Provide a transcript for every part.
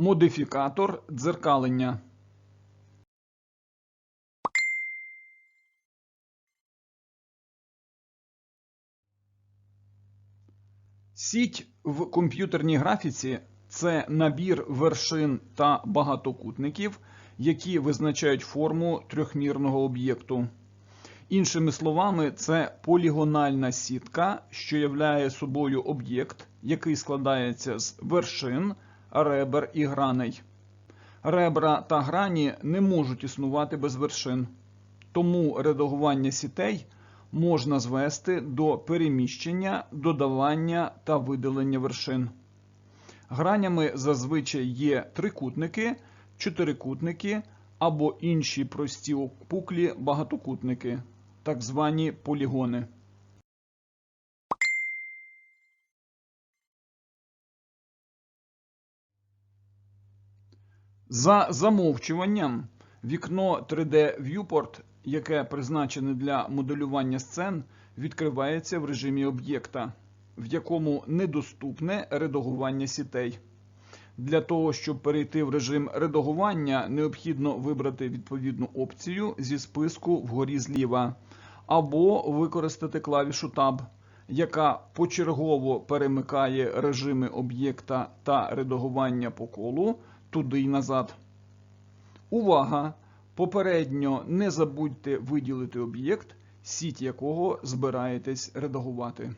Модифікатор дзеркалення. Сіть в комп'ютерній графіці це набір вершин та багатокутників, які визначають форму трьохмірного об'єкту. Іншими словами, це полігональна сітка, що являє собою об'єкт, який складається з вершин, ребер і граней. Ребра та грані не можуть існувати без вершин, тому редагування сітей можна звести до переміщення, додавання та видалення вершин. Гранями зазвичай є трикутники, чотирикутники або інші прості опуклі багатокутники, так звані полігони. За замовчуванням, вікно 3D Viewport, яке призначене для моделювання сцен, відкривається в режимі об'єкта, в якому недоступне редагування сітей. Для того, щоб перейти в режим редагування, необхідно вибрати відповідну опцію зі списку вгорі зліва, або використати клавішу Tab, яка почергово перемикає режими об'єкта та редагування по колу туди й назад. Увага! Попередньо не забудьте виділити об'єкт, сіть якого збираєтесь редагувати.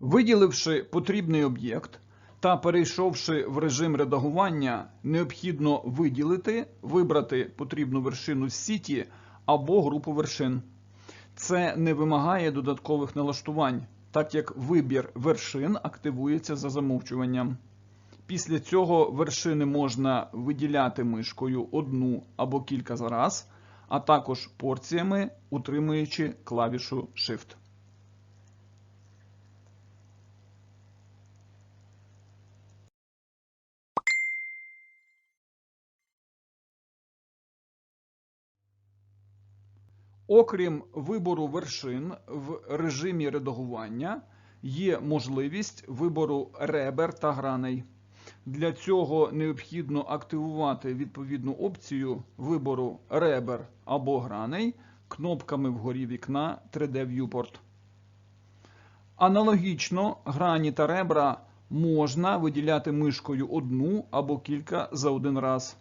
Виділивши потрібний об'єкт та перейшовши в режим редагування, необхідно виділити, вибрати потрібну вершину з сіті або групу вершин. Це не вимагає додаткових налаштувань, так як вибір вершин активується за замовчуванням. Після цього вершини можна виділяти мишкою одну або кілька за раз, а також порціями, утримуючи клавішу Shift. Окрім вибору вершин в режимі редагування, є можливість вибору ребер та граней. Для цього необхідно активувати відповідну опцію вибору ребер або граней кнопками вгорі вікна 3D Viewport. Аналогічно грані та ребра можна виділяти мишкою одну або кілька за один раз,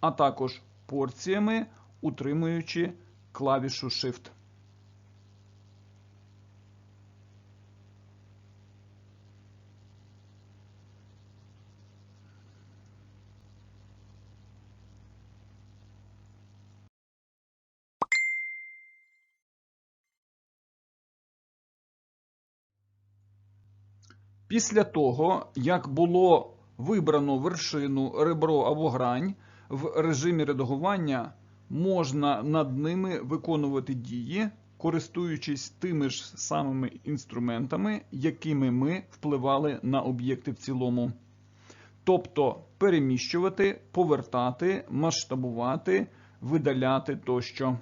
а також порціями, утримуючи клавішу Shift. Після того, як було вибрано вершину, ребро або грань в режимі редагування, можна над ними виконувати дії, користуючись тими ж самими інструментами, якими ми впливали на об'єкти в цілому. Тобто переміщувати, повертати, масштабувати, видаляти тощо.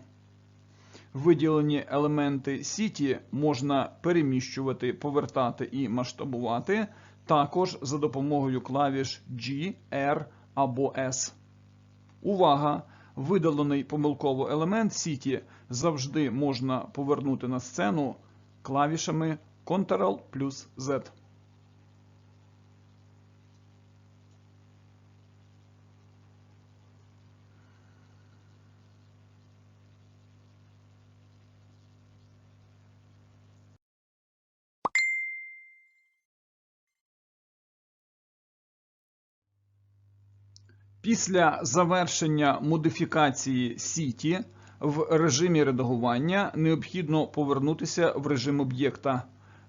Виділені елементи сіті можна переміщувати, повертати і масштабувати також за допомогою клавіш G, R або S. Увага! Видалений помилково елемент сіті завжди можна повернути на сцену клавішами Ctrl плюс Z. Після завершення модифікації сіті в режимі редагування необхідно повернутися в режим об'єкта,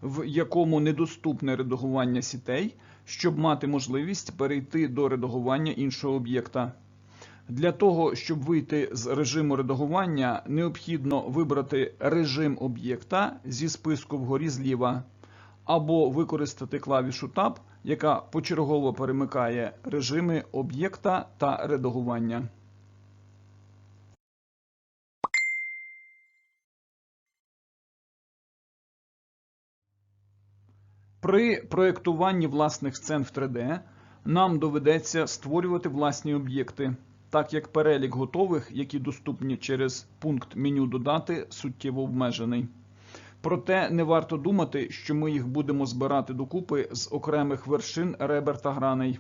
в якому недоступне редагування сітей, щоб мати можливість перейти до редагування іншого об'єкта. Для того, щоб вийти з режиму редагування, необхідно вибрати режим об'єкта зі списку вгорі зліва, або використати клавішу Tab, яка почергово перемикає режими об'єкта та редагування. При проєктуванні власних сцен в 3D нам доведеться створювати власні об'єкти, так як перелік готових, які доступні через пункт меню додати, суттєво обмежений. Проте не варто думати, що ми їх будемо збирати докупи з окремих вершин ребер та граней.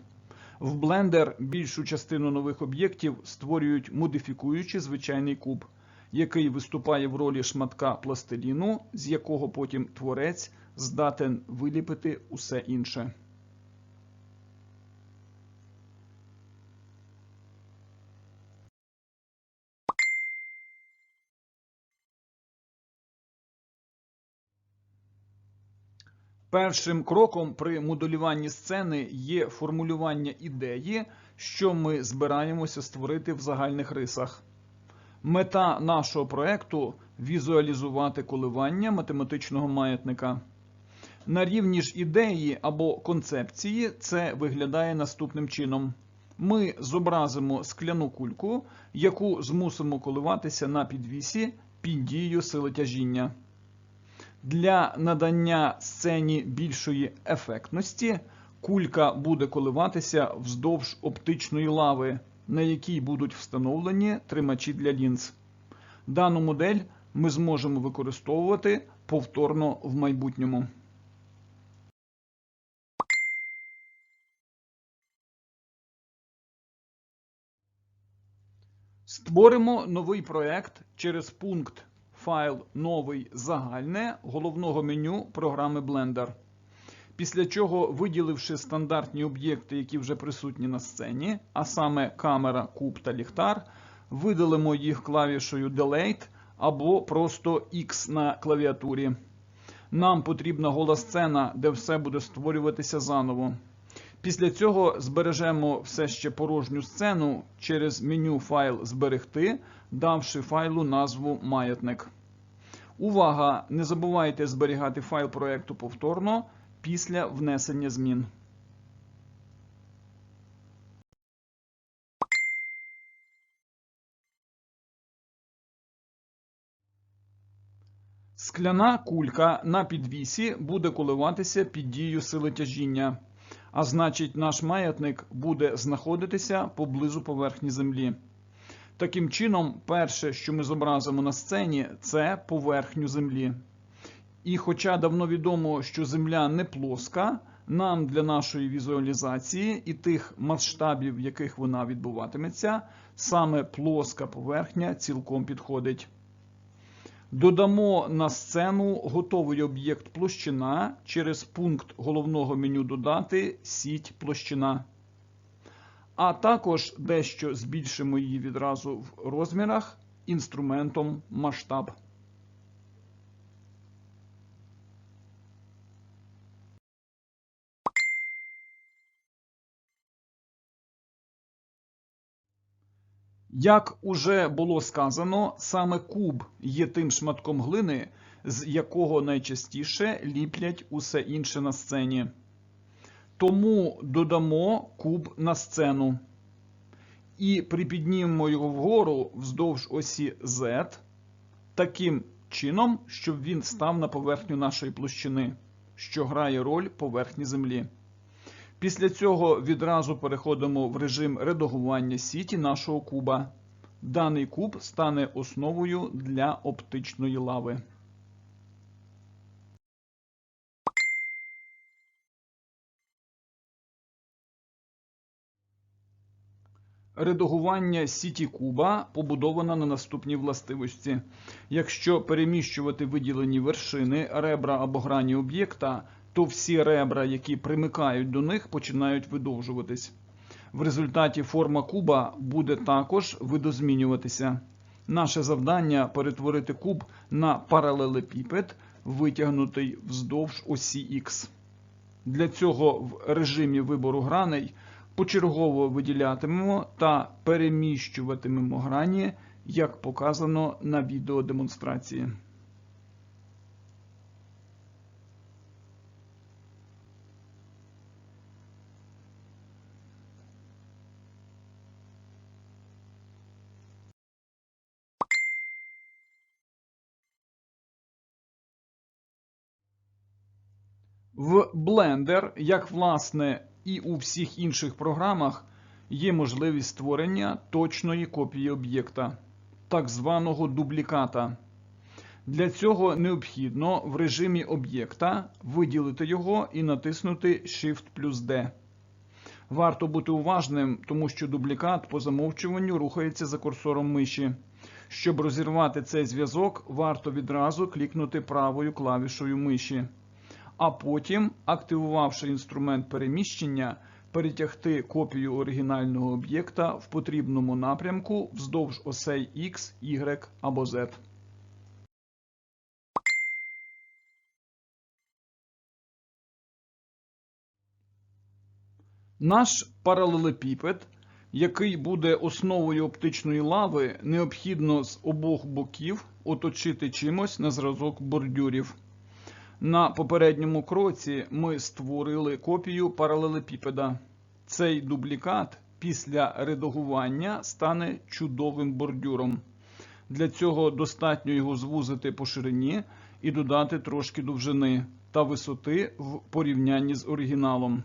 В блендер більшу частину нових об'єктів створюють модифікуючи звичайний куб, який виступає в ролі шматка пластиліну, з якого потім творець здатен виліпити усе інше. Першим кроком при моделюванні сцени є формулювання ідеї, що ми збираємося створити в загальних рисах. Мета нашого проекту візуалізувати коливання математичного маятника. На рівні ж ідеї або концепції це виглядає наступним чином. Ми зобразимо скляну кульку, яку змусимо коливатися на підвісі під дією сили тяжіння. Для надання сцені більшої ефектності кулька буде коливатися вздовж оптичної лави, на якій будуть встановлені тримачі для лінз. Дану модель ми зможемо використовувати повторно в майбутньому. Створимо новий проект через пункт Файл Новий загальне головного меню програми Blender. Після чого, виділивши стандартні об'єкти, які вже присутні на сцені, а саме камера, куб та ліхтар, видалимо їх клавішою Delete або просто X на клавіатурі. Нам потрібна гола сцена, де все буде створюватися заново. Після цього збережемо все ще порожню сцену через меню Файл Зберегти, давши файлу назву Маятник. Увага! Не забувайте зберігати файл проекту повторно після внесення змін. Скляна кулька на підвісі буде коливатися під дією сили тяжіння, а значить, наш маятник буде знаходитися поблизу поверхні землі. Таким чином, перше, що ми зобразимо на сцені, це поверхню землі. І хоча давно відомо, що Земля не плоска, нам для нашої візуалізації і тих масштабів, в яких вона відбуватиметься, саме плоска поверхня цілком підходить. Додамо на сцену готовий об'єкт площина через пункт головного меню Додати сіть площина. А також дещо збільшимо її відразу в розмірах інструментом масштаб. Як уже було сказано, саме куб є тим шматком глини, з якого найчастіше ліплять усе інше на сцені. Тому додамо куб на сцену і припіднімемо його вгору вздовж осі Z таким чином, щоб він став на поверхню нашої площини, що грає роль поверхні землі. Після цього відразу переходимо в режим редагування сіті нашого куба. Даний куб стане основою для оптичної лави. Редагування сіті куба побудована на наступній властивості. Якщо переміщувати виділені вершини, ребра або грані об'єкта, то всі ребра, які примикають до них, починають видовжуватись. В результаті форма куба буде також видозмінюватися. Наше завдання перетворити куб на паралелепіпед, витягнутий вздовж осі Х. Для цього в режимі вибору граней почергово виділятимемо та переміщуватимемо грані, як показано на відеодемонстрації. В Blender, як власне і у всіх інших програмах, є можливість створення точної копії об'єкта, так званого дубліката. Для цього необхідно в режимі об'єкта виділити його і натиснути Shift плюс D. Варто бути уважним, тому що дублікат по замовчуванню рухається за курсором миші. Щоб розірвати цей зв'язок, варто відразу клікнути правою клавішою миші, а потім, активувавши інструмент переміщення, перетягти копію оригінального об'єкта в потрібному напрямку вздовж осей X, Y або Z. Наш паралелепіпед, який буде основою оптичної лави, необхідно з обох боків оточити чимось на зразок бордюрів. На попередньому кроці ми створили копію паралелепіпеда. Цей дублікат після редагування стане чудовим бордюром. Для цього достатньо його звузити по ширині і додати трошки довжини та висоти в порівнянні з оригіналом.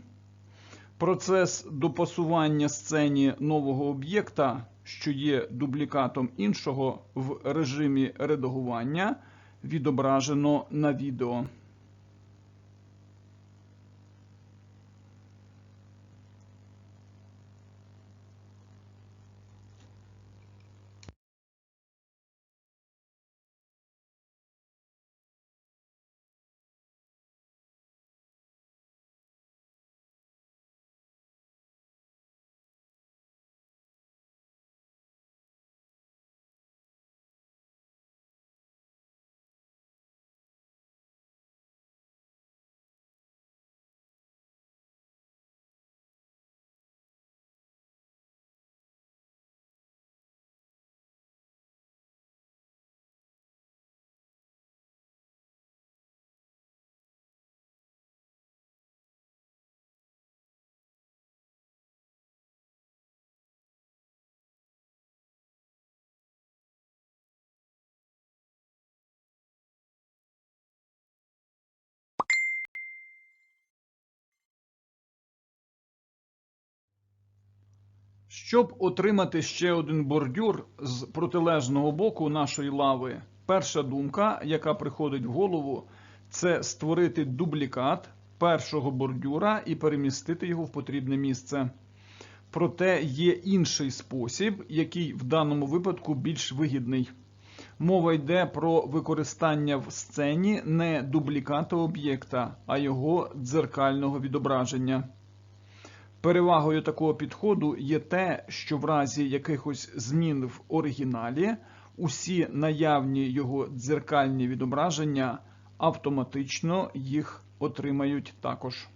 Процес допасування сцені нового об'єкта, що є дублікатом іншого, в режимі редагування відображено на відео. Щоб отримати ще один бордюр з протилежного боку нашої лави, перша думка, яка приходить в голову, це створити дублікат першого бордюра і перемістити його в потрібне місце. Проте є інший спосіб, який в даному випадку більш вигідний. Мова йде про використання в сцені не дубліката об'єкта, а його дзеркального відображення. Перевагою такого підходу є те, що в разі якихось змін в оригіналі усі наявні його дзеркальні відображення автоматично їх отримають також.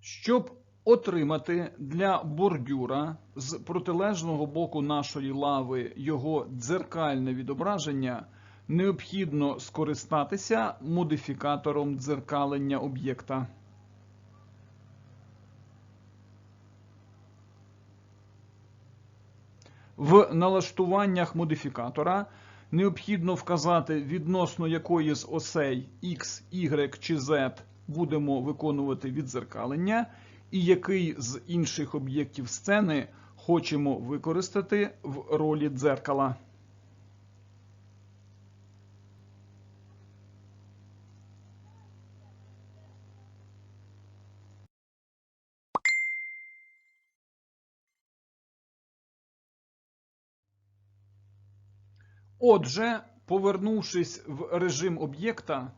Щоб отримати для бордюра з протилежного боку нашої лави його дзеркальне відображення, необхідно скористатися модифікатором дзеркалення об'єкта. В налаштуваннях модифікатора необхідно вказати, відносно якої з осей X, Y чи Z будемо виконувати відзеркалення, і який з інших об'єктів сцени хочемо використати в ролі дзеркала. Отже, повернувшись в режим об'єкта,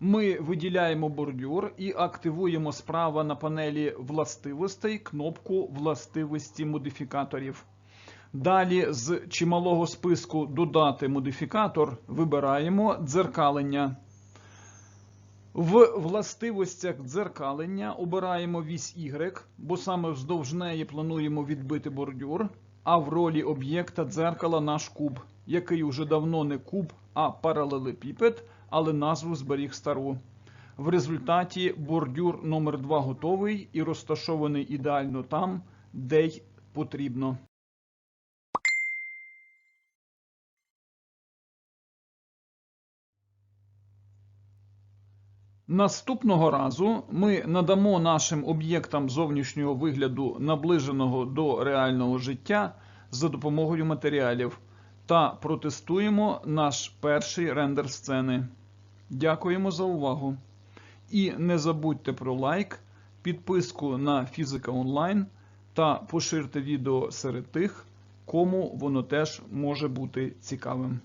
ми виділяємо бордюр і активуємо справа на панелі властивостей кнопку Властивості модифікаторів. Далі з чималого списку Додати модифікатор вибираємо дзеркалення. В властивостях дзеркалення обираємо вісь Y, бо саме вздовж неї плануємо відбити бордюр, а в ролі об'єкта дзеркала наш куб, який уже давно не куб, а паралелепіпед, але назву зберіг стару. В результаті бордюр номер 2 готовий і розташований ідеально там, де й потрібно. Наступного разу ми надамо нашим об'єктам зовнішнього вигляду наближеного до реального життя за допомогою матеріалів та протестуємо наш перший рендер сцени. Дякуємо за увагу. І не забудьте про лайк, підписку на Фізика Онлайн та поширте відео серед тих, кому воно теж може бути цікавим.